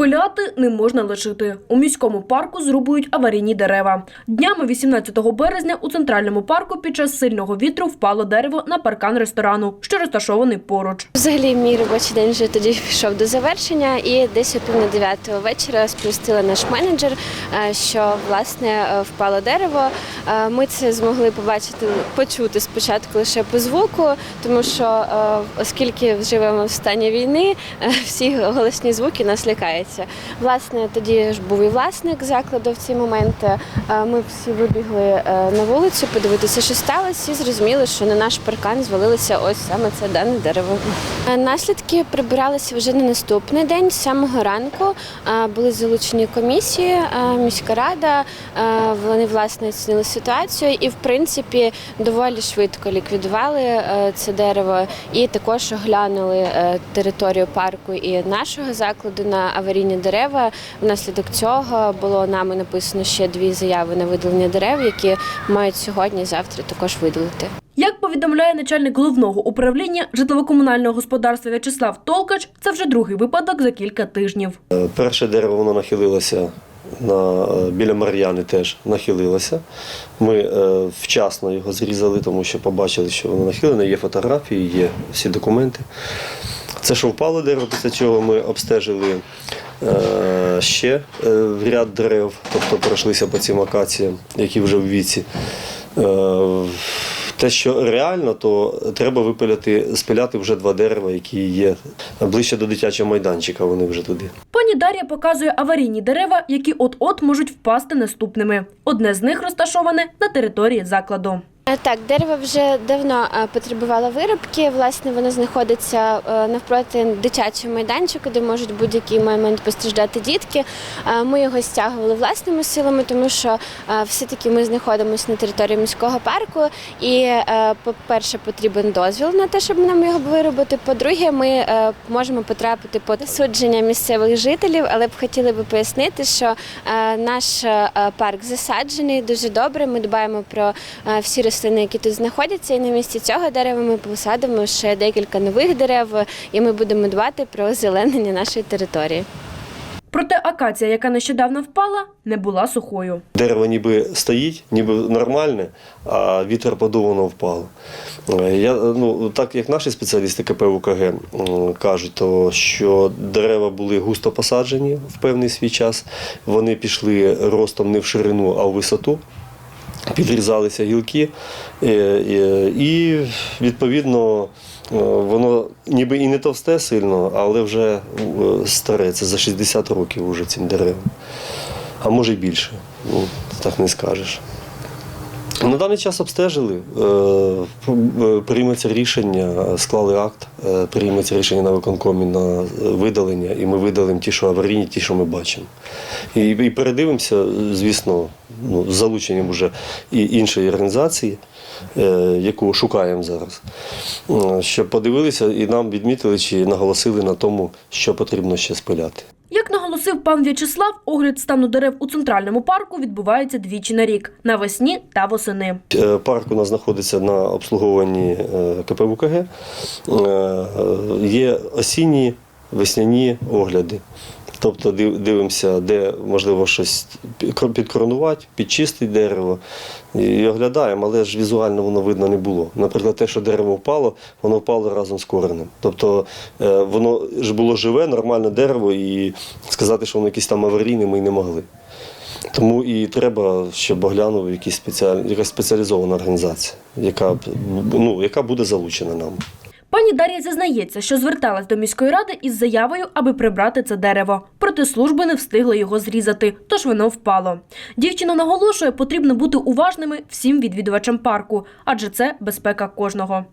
Пиляти не можна лишити. У міському парку зрубують аварійні дерева. Днями 18 березня у центральному парку під час сильного вітру впало дерево на паркан ресторану, що розташований поруч. Взагалі, мій робочий день вже тоді пішов до завершення, і десь о пів на дев'ятого вечора сповістила наш менеджер, е, що власне е, впало дерево. Е, Ми це змогли побачити, почути спочатку лише по звуку, тому що оскільки живемо в стані війни, всі голосні звуки нас лякаються. Власне, тоді ж був і власник закладу в цей момент. Е, Ми всі вибігли е, на вулицю подивитися, що сталося, і зрозуміли, що на наш паркан звалилося ось саме це дане дерево. Е, Наслідки прибиралися вже на наступний день. З самого ранку були залучені комісії, міська рада. Вони власне оцінили ситуацію і, в принципі, доволі швидко ліквідували це дерево і також оглянули територію парку і нашого закладу на аварійні дерева. Внаслідок цього було нами написано ще дві заяви на видалення дерев, які мають сьогодні завтра також видалити. Як повідомляє начальник головного управління житлово-комунального господарства В'ячеслав Толкач, це вже другий випадок за кілька тижнів. Е, Перше дерево воно нахилилося на, е, біля Мар'яни теж нахилилося. Ми е, вчасно його зрізали, тому що побачили, що воно нахилене, є фотографії, є всі документи. Це що впало дерево, після чого ми обстежили е, ще е, ряд дерев, тобто пройшлися по цим акаціям, які вже в віці. Е, те, що реально, то треба випиляти, спиляти вже два дерева, які є ближче до дитячого майданчика, вони вже туди. Пані Дар'я показує аварійні дерева, які от-от можуть впасти наступними. Одне з них розташоване на території закладу. Е, Так, дерево вже давно е, потребувало виробки. Власне, воно знаходиться е, навпроти дитячого майданчику, де можуть будь-який момент постраждати дітки. Ми його стягували власними силами, тому що все-таки ми знаходимося на території міського парку. І, по-перше, потрібен дозвіл на те, щоб нам його виробити. По-друге, ми можемо потрапити під судження місцевих жителів, але б хотіли би пояснити, що наш парк засаджений дуже добре. Ми дбаємо про всі рослини, які тут знаходяться. І на місці цього дерева ми посадимо ще декілька нових дерев, і ми будемо дбати про озеленення нашої території. Проте акація, яка нещодавно впала, не була сухою. Дерево ніби стоїть, ніби нормальне, а вітер подув, воно впало. Я, ну, так як наші спеціалісти КП УКГ кажуть, то що дерева були густо посаджені в певний свій час, вони пішли ростом не в ширину, а в висоту. Підрізалися гілки, е, е, і відповідно е, воно ніби і не товсте сильно, але вже старе. Це за 60 років уже цим деревам. А може й більше. Ну, так не скажеш. На даний час обстежили, е, е, прийметься рішення, склали акт, е, прийметься рішення на виконкомі на видалення, і ми видалимо ті, що аварійні, ті, що ми бачимо. І, і передивимося, звісно, ну, з залученням уже і іншої організації, е, яку шукаємо зараз, е, щоб подивилися і нам відмітили чи наголосили на тому, що потрібно ще спиляти. Наголосив пан В'ячеслав, огляд стану дерев у центральному парку відбувається двічі на рік – навесні та восени. Е, Парк у нас знаходиться на обслуговуванні КПВКГ. Е, е, Є осінні, весняні огляди. Тобто дивимося, де можливо щось пі- підкоронувати, підчистити дерево і оглядаємо, але ж візуально воно видно не було. Наприклад, те, що дерево впало, воно впало разом з коренем. Тобто е, воно ж було живе, нормальне дерево, і сказати, що воно якесь там аварійне, ми не могли. Тому і треба, щоб оглянула якісь спеціаль... якась спеціалізована організація, яка, ну, яка буде залучена нам. Пані Дар'я зізнається, що зверталась до міської ради із заявою, аби прибрати це дерево. Проте служби не встигли його зрізати, тож воно впало. Дівчина наголошує, потрібно бути уважними всім відвідувачам парку, адже це безпека кожного.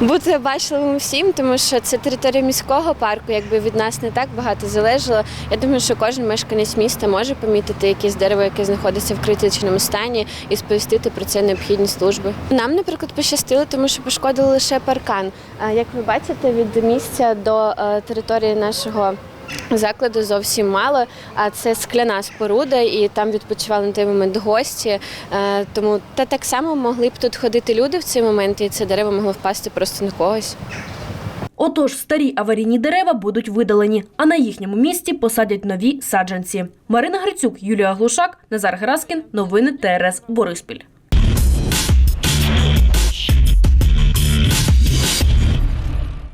Бути бачливим всім, тому що це територія міського парку, якби від нас не так багато залежало. Я думаю, що кожен мешканець міста може помітити якесь дерево, яке знаходиться в критичному стані, і сповістити про це необхідні служби. Нам, наприклад, пощастило, тому що пошкодили лише паркан. А Як ви бачите, від місця до е, території нашого. Закладу зовсім мало, а це скляна споруда, і там відпочивали на той момент гості. Е, Тому та так само могли б тут ходити люди в цей момент, і це дерево могло впасти просто на когось. Отож, старі аварійні дерева будуть видалені, а на їхньому місці посадять нові саджанці. Марина Грицюк, Юлія Глушак, Назар Гераскін. Новини ТРС Бориспіль.